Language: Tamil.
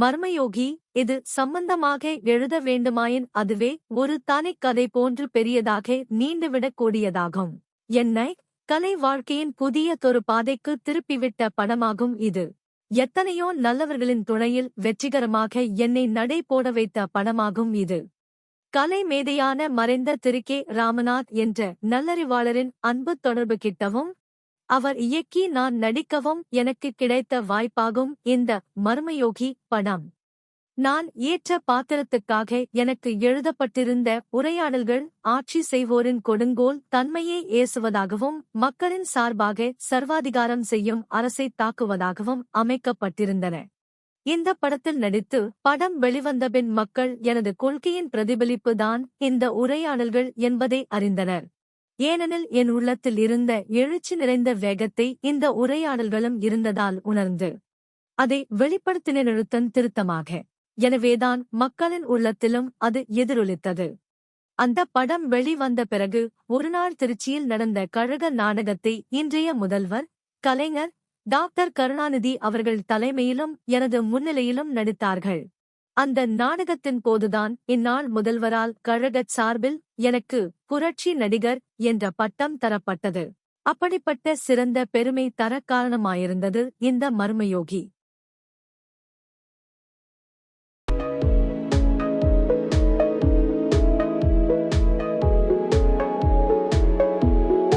மர்மயோகி இது சம்பந்தமாக எழுத வேண்டுமாயின் அதுவே ஒரு தனிக் கதை போன்று பெரியதாக நீண்டுவிடக்கூடியதாகும் என்னை கலை வாழ்க்கையின் புதிய தொரு பாதைக்கு திருப்பிவிட்ட படமாகும் இது. எத்தனையோ நல்லவர்களின் துணையில் வெற்றிகரமாக என்னை நடை போட வைத்த படமாகும் இது. கலை மேதையான மறைந்த திரு கே ராமநாத் என்ற நல்லறிவாளரின் அன்பு தொடர்பு கிட்டவும் அவர் இயக்கி நான் நடிக்கவும் எனக்கு கிடைத்த வாய்ப்பாகும் இந்த மர்மயோகி படம். நான் ஏற்ற பாத்திரத்துக்காக எனக்கு எழுதப்பட்டிருந்த உரையாடல்கள் ஆட்சி செய்வோரின் கொடுங்கோல் தன்மையை ஏசுவதாகவும் மக்களின் சார்பாக சர்வாதிகாரம் செய்யும் அரசை தாக்குவதாகவும் அமைக்கப்பட்டிருந்தன. இந்த படத்தில் நடித்து படம் வெளிவந்தபின் மக்கள் எனது கொள்கையின் பிரதிபலிப்புதான் இந்த உரையாடல்கள் என்பதை அறிந்தனர். ஏனெனில் என் உள்ளத்தில் இருந்த எழுச்சி நிறைந்த வேகத்தை இந்த உரையாடல்களும் இருந்ததால் உணர்ந்து அதை வெளிப்படுத்தினழுத்தன் திருத்தமாக. எனவேதான் மக்களின் உள்ளத்திலும் அது எதிரொலித்தது. அந்த படம் வெளிவந்த பிறகு ஒருநாள் திருச்சியில் நடந்த கழக நாடகத்தை இன்றைய முதல்வர் கலைஞர் டாக்டர் கருணாநிதி அவர்கள் தலைமையிலும் எனது முன்னிலையிலும் நடித்தார்கள். அந்த நாடகத்தின் போதுதான் இந்நாள் முதல்வரால் கழகச் சார்பில் எனக்கு புரட்சி நடிகர் என்ற பட்டம் தரப்பட்டது. அப்படிப்பட்ட சிறந்த பெருமை தர காரணமாயிருந்தது இந்த மர்மயோகி.